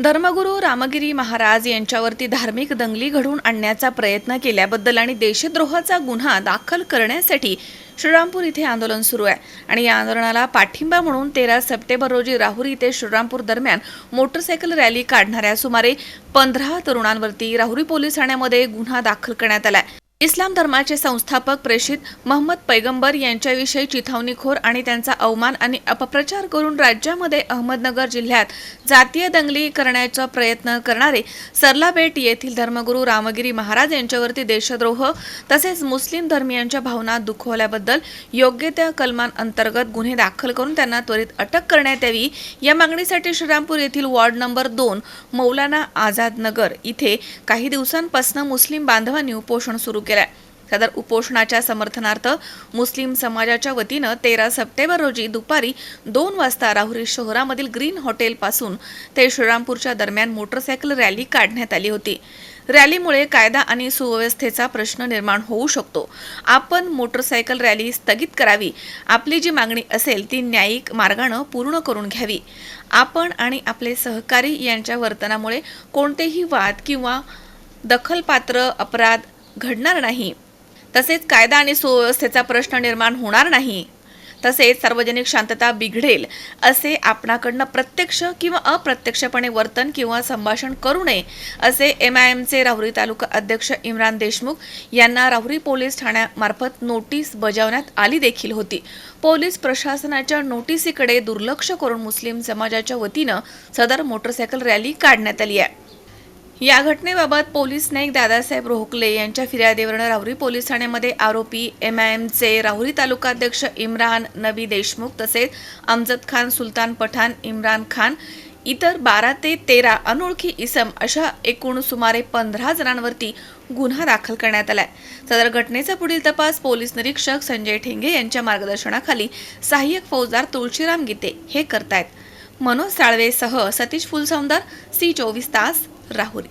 धर्मगुरू रामगिरी महाराज यांच्यावरती धार्मिक दंगली घडवून आणण्याचा प्रयत्न केल्याबद्दल आणि देशद्रोहाचा गुन्हा दाखल करण्यासाठी श्रीरामपूर इथे आंदोलन सुरू आहे. आणि या आंदोलनाला पाठिंबा म्हणून तेरा सप्टेंबर रोजी राहुरी इथे श्रीरामपूर दरम्यान मोटरसायकल रॅली काढणाऱ्या सुमारे पंधरा तरुणांवरती राहुरी पोलीस ठाण्यामध्ये गुन्हा दाखल करण्यात आलाय. इस्लाम धर्माचे संस्थापक प्रेषित महम्मद पैगंबर यांच्याविषयी चिथावणीखोर आणि त्यांचा अवमान आणि अपप्रचार करून राज्यामध्ये अहमदनगर जिल्ह्यात जातीय दंगली करण्याचा प्रयत्न करणारे सरलाबेट येथील धर्मगुरू रामगिरी महाराज यांच्यावरती देशद्रोह तसेच मुस्लिम धर्मियांच्या भावना दुखवल्याबद्दल योग्य त्या कलमांअंतर्गत गुन्हे दाखल करून त्यांना त्वरित अटक करण्यात यावी. या मागणीसाठी श्रीरामपूर येथील वॉर्ड नंबर दोन मौलाना आझाद नगर इथे काही दिवसांपासून मुस्लिम बांधवांनी उपोषण सुरू केलंय. सदर उपोषणाच्या समर्थनार्थ मुस्लिम समाजाच्या वतीनं तेरा सप्टेंबर रोजी दुपारी दोन वाजता राहुरी शहरामधील ग्रीन हॉटेलपासून ते श्रीरामपूरच्या दरम्यान मोटरसायकल रॅली काढण्यात आली होती. रॅलीमुळे कायदा आणि सुव्यवस्थेचा प्रश्न निर्माण होऊ शकतो. आपण मोटरसायकल रॅली स्थगित करावी. आपली जी मागणी असेल ती न्यायिक मार्गानं पूर्ण करून घ्यावी. आपण आणि आपले सहकारी यांच्या वर्तनामुळे कोणतेही वाद किंवा दखलपात्र अपराध घडणार नाही. तसेच कायदा आणि सुव्यवस्थेचा प्रश्न निर्माण होणार नाही. तसेच सार्वजनिक शांतता बिघडेल असे आपणाकडनं प्रत्यक्ष किंवा अप्रत्यक्षपणे वर्तन किंवा संभाषण करू नये असे एम आय एमचे राहुरी तालुका अध्यक्ष इम्रान देशमुख यांना राहुरी पोलीस ठाण्यामार्फत नोटीस बजावण्यात आली देखील होती. पोलीस प्रशासनाच्या नोटिसीकडे दुर्लक्ष करून मुस्लिम समाजाच्या वतीनं सदर मोटरसायकल रॅली काढण्यात आली आहे. या घटनेबाबत पोलीस नाईक दादासाहेब रोहकले यांच्या फिर्यादीवरून राहुरी पोलीस ठाण्यामध्ये आरोपी एम आय एमचे राहुरी तालुकाध्यक्ष इम्रान नबी देशमुख तसेच अमजद खान सुलतान पठाण इम्रान खान इतर बारा ते तेरा अनोळखी इसम अशा एकूण सुमारे पंधरा जणांवरती गुन्हा दाखल करण्यात आलाय. सदर घटनेचा पुढील तपास पोलीस निरीक्षक संजय ठेंगे यांच्या मार्गदर्शनाखाली सहाय्यक फौजदार तुळशीराम गीते हे करतायत. मनोज साळवेसह सतीश फुलसौंदर सी चोवीस तास राहुरी